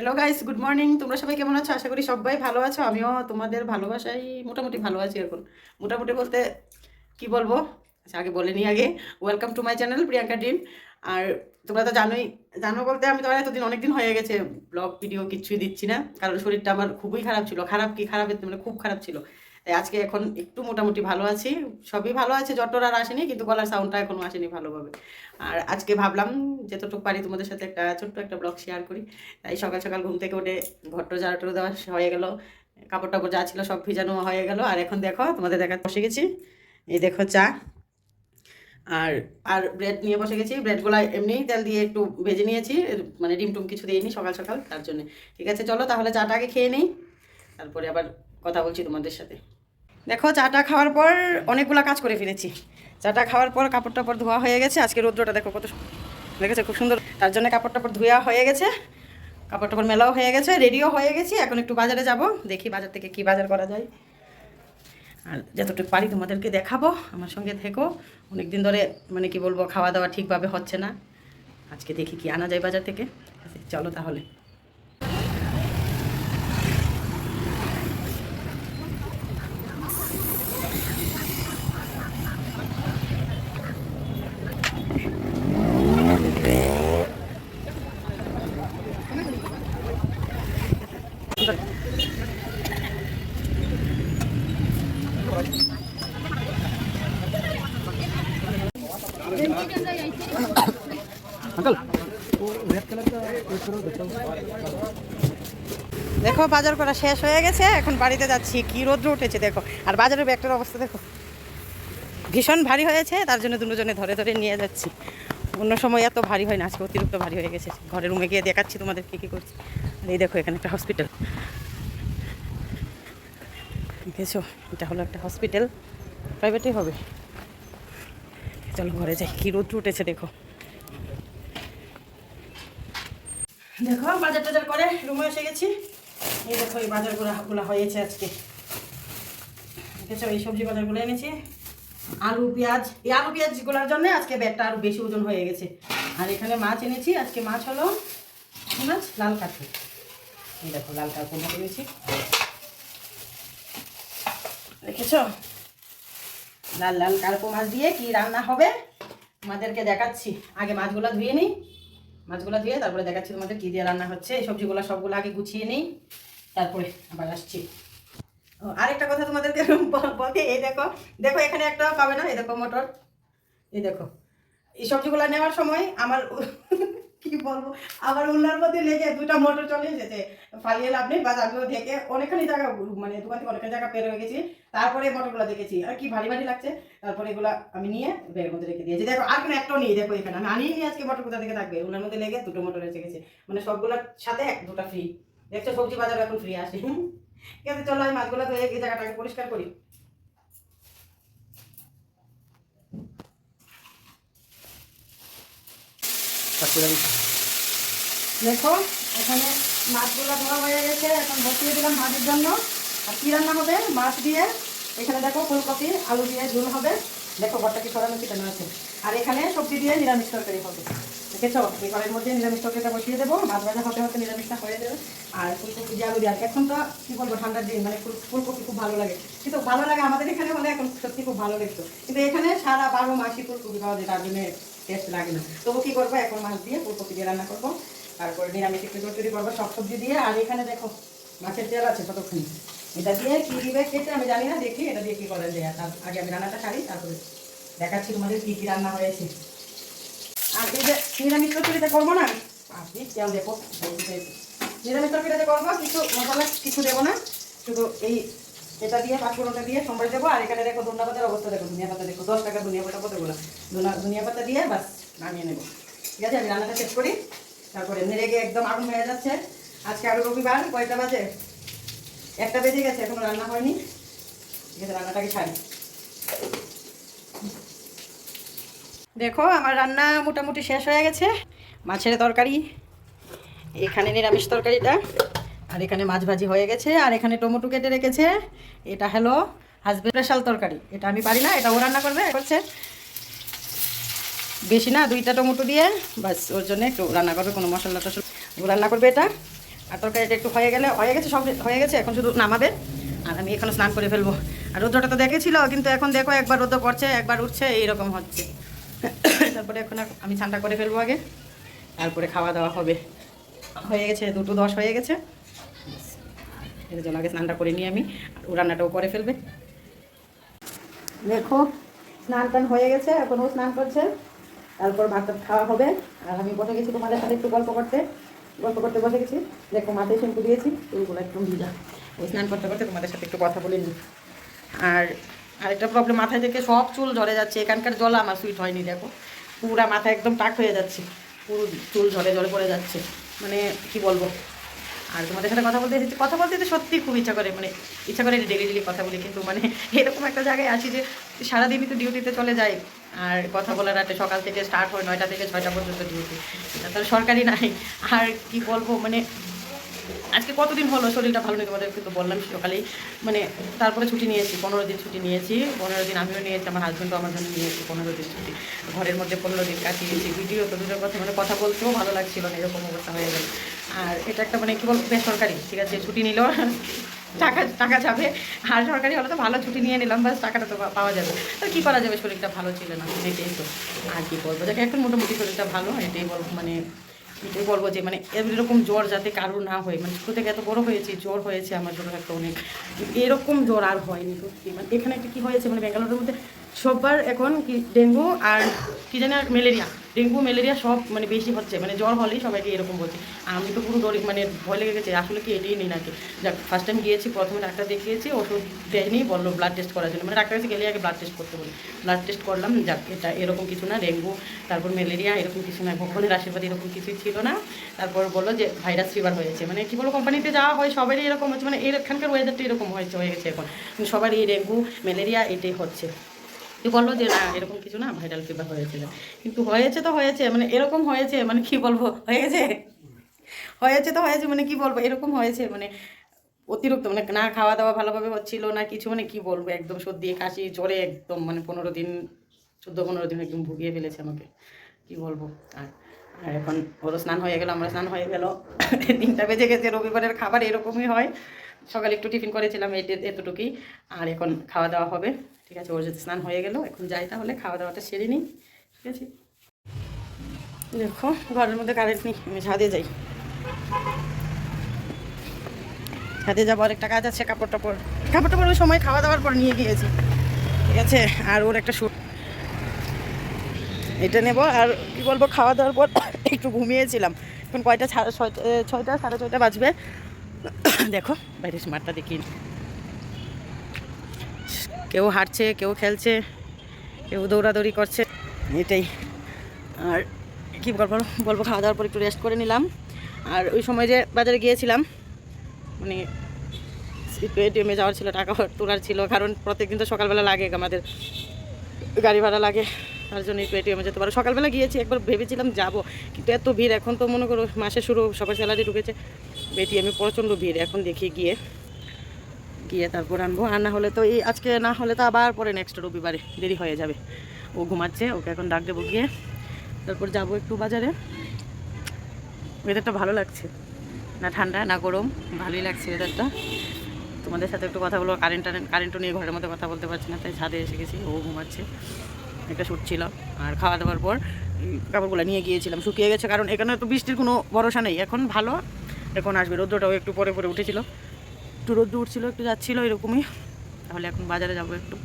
Hello guys good morning তোমরা সবাই কেমন আছো? আশা করি সবাই ভালো আছো। আমিও তোমাদের ভালোবাসাই মোটামুটি ভালো আছি এখন। মোটামুটি বলতে কি বলব? আচ্ছা আগে বলে নিই আগে। Welcome to my channel Priyanka ডিম আর তোমরা তো জানোই, জানো বলতে আমি তোমার এতদিন, অনেকদিন হয়ে গেছে ব্লগ ভিডিও কিছুই দিচ্ছি না। কারণ শরীরটা আমার খুবই খারাপ ছিল। খারাপ কি খারাপ মানে খুব খারাপ ছিল। আজকে এখন একটু মোটামুটি ভালো আছি। সবই ভালো আছে জ্বর আর আসেনি, কিন্তু গলার সাউন্ডটা এখনও আসেনি ভালোভাবে। আর আজকে ভাবলাম যতটুকু পারি তোমাদের সাথে একটা ছোট্ট একটা ব্লগ শেয়ার করি। তাই সকাল সকাল ঘুম থেকে উঠে ঘরটো ঝাড়টো দেওয়া হয়ে গেল কাপড় টাপড় যা ছিল সব ভিজানো হয়ে গেল। আর এখন দেখো, তোমাদের দেখা বসে গেছি। এই দেখো চা। আর আর ব্রেড নিয়ে বসে গেছি। ব্রেডগুলো এমনি তেল দিয়ে একটু ভেজে নিয়েছি। মানে ডিম টুম কিছু দিইনি সকাল সকাল, তার জন্য। ঠিক আছে, চলো তাহলে চাটা আগে খেয়ে নিই। তারপরে আবার কথা বলছি তোমাদের সাথে। দেখো চাটা খাওয়ার পর অনেকগুলো কাজ করে ফেলেছি। চাটা খাওয়ার পর কাপড় টাপড় ধোয়া হয়ে গেছে। আজকে রৌদ্রটা দেখো কত দেখেছে খুব সুন্দর। তার জন্য কাপড় টাপড় ধোয়া হয়ে গেছে। কাপড় টাপড় মেলাও হয়ে গেছে রেডিও হয়ে গেছি। এখন একটু বাজারে যাব দেখি বাজার থেকে কি বাজার করা যায়। আর যতটুকু পারি তোমাদেরকে দেখাবো আমার সঙ্গে থেকো। অনেক দিন ধরে মানে কি বলব খাওয়া দাওয়া ঠিকভাবে হচ্ছে না। আজকে দেখি কি আনা যায় বাজার থেকে। আচ্ছা, চলো তাহলে। দেখো, বাজার করা শেষ হয়ে গেছে। এখন বাড়িতে যাচ্ছি। কি রোদ্র উঠেছে, দেখো। আর বাজারের ব্যাগটার অবস্থা, দেখো। ভীষণ ভারী হয়েছে, তার জন্য দুজনে ধরে ধরে নিয়ে যাচ্ছি। অন্য সময় এত ভারী হয় না, আজকে অতিরিক্ত ভারী হয়ে গেছে। ঘরের রুমে গিয়ে দেখাচ্ছি তোমাদের কী কী করছি। এই দেখো, এখানে একটা হসপিটাল দেখেছ এটা হলো একটা হসপিটাল প্রাইভেটই হবে। চলো ঘরে যাই। কী রোদ উঠেছে দেখো। দেখো, বাজার টাজার করে। রুমে এসে গেছি। এই দেখো, এই বাজারগুলো গুলো হয়েছে আজকে। দেখেছ, এই সবজি বাজারগুলো এনেছি। আলু, পেঁয়াজ। এই আলু, পেঁয়াজগুলোর জন্য আজকে ব্যাগটা আরও বেশি ওজন হয়ে গেছে। আর এখানে মাছ এনেছি। আজকে মাছ হলো মাছ, লাল কাঠু এই দেখো, লাল কাঠু এনেছি। দেখেছ লাল লাল কার্পো মাছ দিয়ে কি রান্না হবে আমাদেরকে দেখাচ্ছি। আগে মাছগুলো ধুয়ে নিই। মাছগুলো ধুয়ে তারপরে দেখাচ্ছি তোমাদের কী দিয়ে রান্না হচ্ছে। এই সবজিগুলো সবগুলো আগে গুছিয়ে নিই, তারপরে আবার আসছি। আরেকটা কথা তোমাদেরকে বল- বলতে এই দেখো দেখো এখানে একটা পাবে না? এই দেখো মোটর। এই দেখো, এই সবজিগুলো নেওয়ার সময় আমার কি বলব? আমার উল্লার মধ্যে লেগে দুটা মোটর চলে এসেছে। ফালিয়ে লাভ নেই, বাস আমিও দেখে অনেকখানি জায়গা মানে দোকান থেকে অনেকখানি জায়গা পের হয়ে গেছি। তারপরে মোটরগুলো দেখেছি। আর কি ভারী ভারী লাগছে। তারপরে এগুলো আমি নিয়ে ব্যাগের মধ্যে রেখে দিয়েছি। দেখো, আর কোনো একটাও নেই, দেখো এখানে। আমি আনিয়ে নিয়ে আজকে মোটর কোথা থেকে থাকবে? উনার মধ্যে লেগে দুটো মোটর এসে গেছে। মানে সবগুলোর সাথে এক, দুটো ফ্রি দেখছ, সবজি বাজার এখন ফ্রি আসে। ঠিক আছে, চলো আমি মাছগুলো ধুয়ে এই জায়গাটাকে পরিষ্কার করি। দেখো, এখানে মাছগুলো ধোয়া হয়ে গেছে, এখন বসিয়ে দিলাম ভাজির জন্য। আর কী রান্না হবে? মাছ দিয়ে। এখানে দেখো, ফুলকপি, আলু দিয়ে ঝোল হবে। দেখো, ঘরটা কি সরানো চিটানো আছে। আর এখানে সবজি দিয়ে নিরামিষ তরকারি হবে। দেখেছ? এই ঘরের মধ্যে নিরামিষ তরকারিটা বসিয়ে দেবো। মাছ ভাজা হতে হতে নিরামিষটা হয়ে যাবে। আর ফুলকপি দিয়ে আলু দিয়ে। এখন তো, কী বলব, ঠান্ডার দিন। মানে ফুল- ফুলকপি খুব ভালো লাগে। কিন্তু ভালো লাগে আমাদের এখানে হলে এখন সত্যি খুব ভালো লাগতো। কিন্তু এখানে সারা বারো মাসই ফুলকপি পাওয়া যায়, তার জন্য টেস্ট লাগে না। তবু কী করব? এখন মাছ দিয়ে ফুলকপি দিয়ে রান্না করব। তারপরে নিরামিষ একটু চটচড়ি করব, সব সবজি দিয়ে। আর এখানে দেখো, মাছের তেল আছে কতক্ষণ? এটা দিয়ে কি দিবে খেতে আমি জানি না, দেখি এটা দিয়ে কি করা যায়। তার আগে আমি রান্নাটা সারি, তারপরে দেখাচ্ছি তোমাদের কি কি রান্না হয়েছে। আর এই যে নিরামিষ তরকারিটা করব না আপনি তেল দেখো নিরামিষ তরকারিটা করব, কিছু মশলা, কিছু দেবো না। শুধু এই এটা দিয়ে, পাঁচফোড়নটা দিয়ে সম্বাই দেবো, আর এখানে দেখো ধনিয়া পাতার অবস্থা, দেখো ধনিয়া পাতা দেখো দশ টাকা ধনিয়া পাতা কতগুলো ধনিয়া পাতা দিয়ে বাস নামিয়ে নেব। ঠিক আছে, আমি রান্নাটা শেষ করি। তারপরে নেড়ে গিয়ে একদম আগুন হয়ে যাচ্ছে। আজকে আরও রবিবার, কয়টা বাজে? একটা বেজে গেছে, এখনও রান্না হয়নি। ঠিক আছে, রান্নাটাকে ছাড়ি দেখো, আমার রান্না মোটামুটি শেষ হয়ে গেছে। মাছের তরকারি, এখানে নিরামিষ তরকারিটা। আর এখানে মাছ ভাজি হয়ে গেছে, আর এখানে টমেটো কেটে রেখেছে। এটা হলো হাজবেন্ড স্পেশাল তরকারি। এটা আমি পারি না, এটা ও রান্না করবে করছে। বেশি না, দুইটা টমেটো দিয়ে বাস ওর জন্য একটু রান্না করবে, কোনো মশলা টশলা। ও রান্না করবে এটা। আর তরকারিটা একটু হয়ে গেলে, হয়ে গেছে, সব হয়ে গেছে, এখন শুধু নামাবে। আর আমি এখানে স্নান করে ফেলব। আর রোদ্রটা তো দেখেছিল, কিন্তু এখন দেখো একবার রোদ্র পড়ছে, একবার উঠছে, এইরকম হচ্ছে। তারপরে এখন আমি ঠান্ডা করে ফেলব আগে। তারপরে খাওয়া দাওয়া হবে। হয়ে গেছে, দুটো দশ হয়ে গেছে। এর জন্য আগে স্নানটা করে নিই আমি ও রান্নাটাও করে ফেলবে। দেখো, স্নান টান হয়ে গেছে, এখন ও স্নান করছে, তারপর ভাতটা খাওয়া হবে। আর আমি বসে গেছি তোমাদের সাথে একটু গল্প করতে। গল্প করতে বসে গেছি। দেখো, মাথায় শ্যাম্পু দিয়েছি, চুলগুলো একদম ভিজা। ওই স্নান করতে করতে তোমাদের সাথে একটু কথা বলে নিই। আর আরেকটা প্রবলেম মাথায় থেকে সব চুল ঝরে যাচ্ছে। এখানকার জল আমার সুইট হয়নি, দেখো। পুরা মাথা একদম টাক হয়ে যাচ্ছে। পুরো চুল ঝরে ঝরে পড়ে যাচ্ছে। মানে কি বলব? আর তোমাদের সাথে কথা বলতে এসেছি, কথা বলতে তো সত্যি খুব ইচ্ছা করে মানে ইচ্ছা করে ডেলি ডেলি কথা বলি, কিন্তু মানে এরকম একটা জায়গায় আছি যে সারাদিনই তো ডিউটিতে চলে যায় আর কথা বলার রাতে সকাল থেকে স্টার্ট হয় নয়টা থেকে ছয়টা পর্যন্ত ডিউটি এটা তো সরকারি নাই, আর কি বলব মানে আজকে কতদিন হলো? শরীরটা ভালো নেই তোমাদের কিন্তু বললাম সকালেই মানে তারপরে ছুটি নিয়েছি, পনেরো দিন ছুটি নিয়েছি। পনেরো দিন আমিও নিয়েছি, আমার হাজব্যান্ডও আমার জন্য নিয়েছি পনেরো দিন ছুটি। ঘরের মধ্যে পনেরো দিন কাটিয়েছি। ভিডিও তো দূরের কথা মানে কথা বলতেও ভালো লাগছিল না, এরকম অবস্থা হয়ে গেল। আর এটা একটা মানে কী বলব, বেসরকারি, ঠিক আছে? ছুটি নিলেও টাকা টাকা যাবে। আর সরকারি হলে তো ভালো, ছুটি নিয়ে নিলাম বাস টাকাটা তো পাওয়া যাবে। তো কী করা যাবে? শরীরটা ভালো ছিল না, এটাই তো। আর কী বলব? দেখে, এখন মোটামুটি শরীরটা ভালো, এটাই বলব মানে এটাই বলব যে মানে এরকম জ্বর যাতে কারও না হয়। মানে ছোটো থেকে এত বড় হয়েছে, জ্বর হয়েছে আমার জন্য একটা অনেক। এরকম জ্বর আর হয়নি সত্যি। মানে এখানে একটা কী হয়েছে মানে ব্যাঙ্গালোরের মধ্যে সববার এখন কি, ডেঙ্গু আর কি জানি আর ম্যালেরিয়া, ডেঙ্গু, ম্যালেরিয়া সব মানে বেশি হচ্ছে মানে জ্বর হলেই সবাইকে এরকম বলছে। আমি তো পুরো ডরি মানে ভয় লেগে গেছে, আসলে কি এটাই নেই নাকি? যাক ফার্স্ট টাইম গিয়েছি, প্রথমে ডাক্তার দেখিয়েছি, ওষুধ দেয়নি, বলল ব্লাড টেস্ট করার জন্য। মানে ডাক্তার কাছে গেলে আগে ব্লাড টেস্ট করতে বলি। ব্লাড টেস্ট করলাম, যাক, এটা এরকম কিছু না, ডেঙ্গু, তারপর ম্যালেরিয়া, এরকম কিছু না, ভগবানের আশীর্বাদ, এরকম কিছুই ছিল না। তারপর বলল যে ভাইরাস ফিভার হয়েছে। মানে কি বলব কোম্পানিতে যাওয়া হয়, সবারই এরকম হচ্ছে মানে এখানকার ওয়েদারটা এরকম হয়েছে, হয়ে গেছে এখন। সবারই ডেঙ্গু, ম্যালেরিয়া, এটাই হচ্ছে। তো বলল যে, না, এরকম কিছু না ভাইরাল ফিভার হয়েছিল। কিন্তু হয়েছে তো হয়েছে মানে এরকম হয়েছে মানে কি বলব, হয়েছে। হয়েছে তো হয়েছে মানে কি বলব, এরকম হয়েছে মানে অতিরিক্ত মানে না খাওয়া দাওয়া ভালোভাবে হচ্ছিল না কিছু মানে কি বলব, একদম সর্দি, কাশি, জ্বরে একদম মানে পনেরো দিন, চোদ্দ, পনেরো দিন একদম ভুগিয়ে ফেলেছে আমাকে, কি বলব। আর আর এখন ওরও স্নান হয়ে গেল, আমরা স্নান হয়ে গেল। তিনটা বেজে গেছে, রবিবারের খাবার এরকমই হয়। সকালে একটু টিফিন করেছিলাম এই এতটুকুই। আর এখন খাওয়া দাওয়া হবে। ঠিক আছে, ওর যদি স্নান হয়ে গেল, এখন যাই তাহলে, খাওয়া দাওয়াটা সেরে নিই। ঠিক আছে? দেখো, ঘরের মধ্যে কারেন্ট নেই, আমি ছাদে যাই। ছাদে যাব, আর একটা কাজ আছে কাপড় টাপড় কাপড় টাপড় ওই সময় খাওয়া দাওয়ার পর নিয়ে গিয়েছি। ঠিক আছে? আর ওর একটা শুট এটা নেব, আর কি বলব, খাওয়া দাওয়ার পর একটু ঘুমিয়েছিলাম। এখন কয়টা ছয়টা, সাড়ে ছয়টা বাজবে। দেখো, বাইরে মাঠটা দেখি কেউ হাঁটছে, কেউ খেলছে, কেউ দৌড়াদৌড়ি করছে। এটাই। আর কী বলব বলব খাওয়া দাওয়ার পর একটু রেস্ট করে নিলাম। আর ওই সময় যে বাজারে গিয়েছিলাম মানে এটিএমে যাওয়ার ছিল, টাকা তোলার ছিল, কারণ প্রত্যেকদিন তো সকালবেলা লাগে আমাদের। গাড়ি ভাড়া লাগে, তার জন্য একটু এটিএমে যেতে পারো। সকালবেলা গিয়েছি, একবার ভেবেছিলাম যাব, কিন্তু এত ভিড়, এখন তো মনে করো মাসে শুরু, সবার স্যালারি ঢুকেছে। এটিএমে প্রচণ্ড ভিড়, এখন দেখি গিয়ে গিয়ে তারপর আনব। আর না হলে তো এই আজকে না হলে তো আবার পরে নেক্সট রবিবারে দেরি হয়ে যাবে। ও ঘুমাচ্ছে, ওকে এখন ডাক দেবো গিয়ে। তারপর যাব একটু বাজারে। ওয়েদারটা ভালো লাগছে। না ঠান্ডা, না গরম, ভালোই লাগছে ওয়েদারটা তোমাদের সাথে একটু কথা বলব কারেন্ট কারেন্টও নিয়ে ঘরের মধ্যে কথা বলতে পারছি না, তাই ছাদে এসে গেছি, ও ঘুমাচ্ছে। একটা শ্যুট ছিল, আর খাওয়া দাওয়ার পর কাপড়গুলো নিয়ে গিয়েছিলাম, শুকিয়ে গেছে, কারণ এখানে তো বৃষ্টির কোনো ভরসা নেই। এখন ভালো এখন আসবে। রৌদ্রটাও একটু পরে পরে উঠেছিল। একটু রোদ্র উঠছিল, একটু যাচ্ছিল এরকমই। তাহলে এখন বাজারে যাব একটু।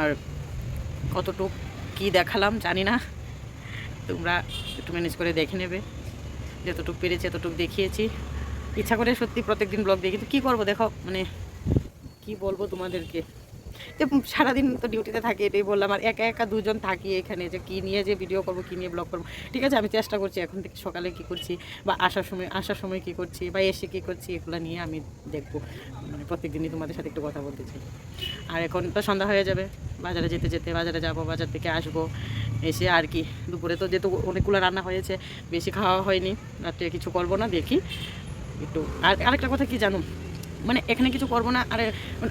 আর কতটুক কী দেখালাম জানি না। তোমরা একটু ম্যানেজ করে দেখে নেবে। যতটুকু পেরেছি এতটুকু দেখিয়েছি। ইচ্ছা করে সত্যি প্রত্যেকদিন ব্লগ দিই কিন্তু কী করব দেখো মানে কি বলব তোমাদেরকে? যে সারাদিন তো ডিউটিতে থাকি এটাই বললাম, আর একা একা দুজন থাকি এখানে যে কী নিয়ে যে ভিডিও করব, কী নিয়ে ব্লগ করব। ঠিক আছে, আমি চেষ্টা করছি এখন থেকে সকালে কী করছি, বা আসার সময় আসার সময় কী করছি, বা এসে কী করছি, এগুলো নিয়ে আমি দেখব। মানে প্রত্যেক দিনই তোমাদের সাথে একটু কথা বলতে চাই। আর এখন তো সন্ধ্যা হয়ে যাবে, বাজারে যেতে যেতে, বাজারে যাব, বাজার থেকে আসব, এসে আর কি, দুপুরে তো যেহেতু অনেকগুলো রান্না হয়েছে, বেশি খাওয়া হয়নি, রাত্রে কিছু করব না, দেখি। একটু, আর আরেকটা কথা কি জানো? মানে এখানে কিছু করব না। আর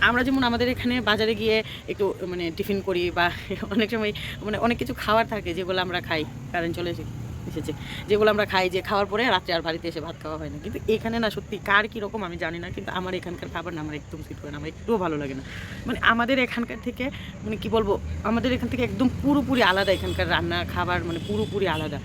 আমরা যেমন আমাদের এখানে বাজারে গিয়ে একটু মানে টিফিন করি বা অনেক সময় মানে অনেক কিছু খাবার থাকে যেগুলো আমরা খাই। কারেন্ট চলে এসে, এসেছে। যেগুলো আমরা খাই যে খাওয়ার পরে রাত্রে আর বাড়িতে এসে ভাত খাওয়া হয় না। কিন্তু এখানে না সত্যি কার কীরকম আমি জানি না, কিন্তু আমার এখানকার খাবার না আমার একদম সিট করে না, আমার একটুও ভালো লাগে না। মানে আমাদের এখানকার থেকে মানে কি বলব, আমাদের এখান থেকে একদম পুরোপুরি আলাদা এখানকার রান্না, খাবার মানে পুরোপুরি আলাদা।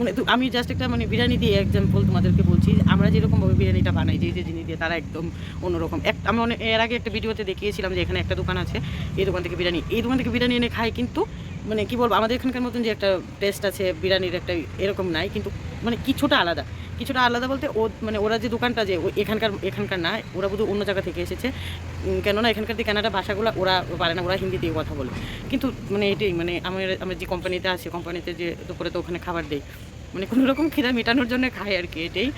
মানে আমি জাস্ট একটা মানে বিরিয়ানি দিয়ে এক্সাম্পল তোমাদেরকে বলছি, আমরা যেরকমভাবে বিরিয়ানিটা বানাই যে যে জিনিস দিয়ে তারা একদম অন্যরকম। এক, আমি অনেক এর আগে একটা ভিডিওতে দেখিয়েছিলাম যে এখানে একটা দোকান আছে, এই দোকান থেকে বিরিয়ানি, এই দোকান থেকে বিরিয়ানি এনে খাই কিন্তু মানে কি বলব, আমাদের এখানকার মতন যে একটা টেস্ট আছে, বিরিয়ানির একটা এরকম নাই, কিন্তু মানে কিছুটা আলাদা। কিছুটা আলাদা বলতে ও মানে ওরা যে দোকানটা যে এখানকার এখানকার না, ওরা বোধহয় অন্য জায়গা থেকে এসেছে। কেননা এখানকার যে কানাডা ভাষাগুলো, ওরা পারে না, ওরা হিন্দি দিয়ে কথা বলে। কিন্তু মানে এটাই মানে আমার আমরা যে কোম্পানিতে আছি কোম্পানিতে যে দুপুরে তো ওখানে খাবার দেয় মানে কোনো রকম খিদা মেটানোর জন্য খাই আর কি এটাই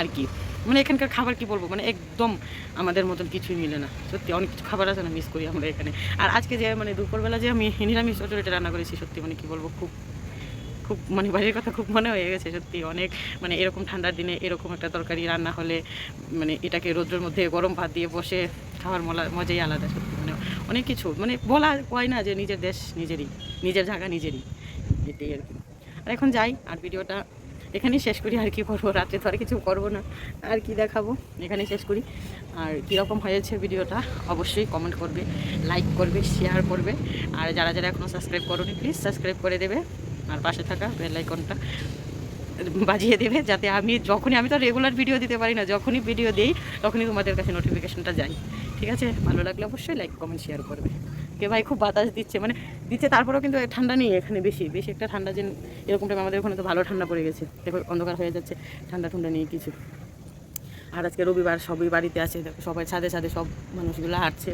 আর কি। মানে এখানকার খাবার কি বলব? মানে একদম আমাদের মতন কিছুই মিলে না। সত্যি অনেক কিছু খাবার আছে না মিস করি আমরা এখানে। আর আজকে যে মানে দুপুরবেলা যে আমি নিরামিষ চচড়িটা রান্না করেছি, সত্যি মানে কি বলব, খুব খুব মানে বাড়ির কথা খুব মনে হয়ে গেছে সত্যি। অনেক মানে এরকম ঠান্ডার দিনে এরকম একটা তরকারি রান্না হলে মানে এটাকে রোদ্রের মধ্যে গরম ভাত দিয়ে বসে খাওয়ার মলা, মজাই আলাদা সত্যি মানে অনেক কিছু। মানে বলা হয় না যে নিজের দেশ নিজেরই, নিজের জায়গা নিজেরই। এটাই আর কি। আর এখন যাই, আর ভিডিওটা এখানেই শেষ করি, আর কি করব? রাত্রে তো আর কিছু করব না। আর কি দেখাবো? এখানেই শেষ করি। আর কীরকম হয়েছে ভিডিওটা অবশ্যই কমেন্ট করবে লাইক করবে শেয়ার করবে। আর যারা যারা এখনও সাবস্ক্রাইব করোনি প্লিজ সাবস্ক্রাইব করে দেবে। আর পাশে থাকা বেল আইকনটা বাজিয়ে দেবে, যাতে আমি যখনই, আমি তো রেগুলার ভিডিও দিতে পারি না, যখনই ভিডিও দিই, তখনই তোমাদের কাছে নোটিফিকেশনটা যায়। ঠিক আছে? ভালো লাগলে অবশ্যই লাইক কমেন্ট শেয়ার করবে। কে ভাই খুব বাতাস দিচ্ছে মানে দিচ্ছে তারপরেও কিন্তু ঠান্ডা নেই এখানে বেশি বেশি একটা ঠান্ডা যে এরকম টাইম আমাদের ওখানে তো ভালো ঠান্ডা পড়ে গেছে। দেখো অন্ধকার হয়ে যাচ্ছে, ঠান্ডা ঠান্ডা নেই কিছু। আর আজকে রবিবার সবই বাড়িতে আছে সবাই ছাদে ছাদে সব মানুষগুলো হাঁটছে।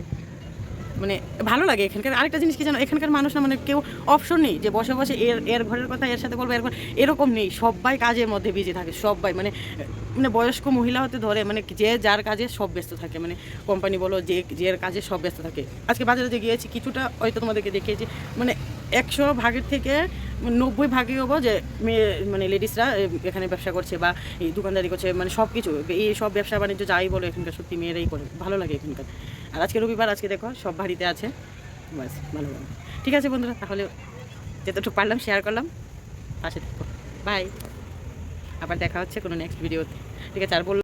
মানে ভালো লাগে এখানকার। আরেকটা জিনিস কি জানো? এখানকার মানুষ না মানে কেউ অপশন নেই যে বসে বসে এর এর ঘরের কথা, এর সাথে বলব, এর এরকম নেই। সবাই কাজের মধ্যে বিজি থাকে, সবাই। মানে মানে বয়স্ক মহিলা হতে ধরে মানে যে যার কাজে সব ব্যস্ত থাকে। মানে কোম্পানি বলো, যে যে কাজে সব ব্যস্ত থাকে। আজকে বাজারে যে গিয়েছি, কিছুটা হয়তো তোমাদেরকে দেখিয়েছি। মানে একশো ভাগের থেকে নব্বই ভাগই হব যে মেয়ে মানে লেডিসরা এখানে ব্যবসা করছে বা এই দোকানদারি করছে। মানে সব কিছু এই সব ব্যবসা বাণিজ্য যাই বলো, এখানকার সত্যি মেয়েরাই করে। ভালো লাগে এখানকার। আর আজকে রবিবার, আজকে দেখো সব বাড়িতে আছে। বাস, ভালো ভালো ঠিক আছে বন্ধুরা, তাহলে যতটুকু পারলাম শেয়ার করলাম। পাশে থাকো। বাই আবার দেখা হচ্ছে কোনো নেক্সট ভিডিওতে ঠিক আছে, আর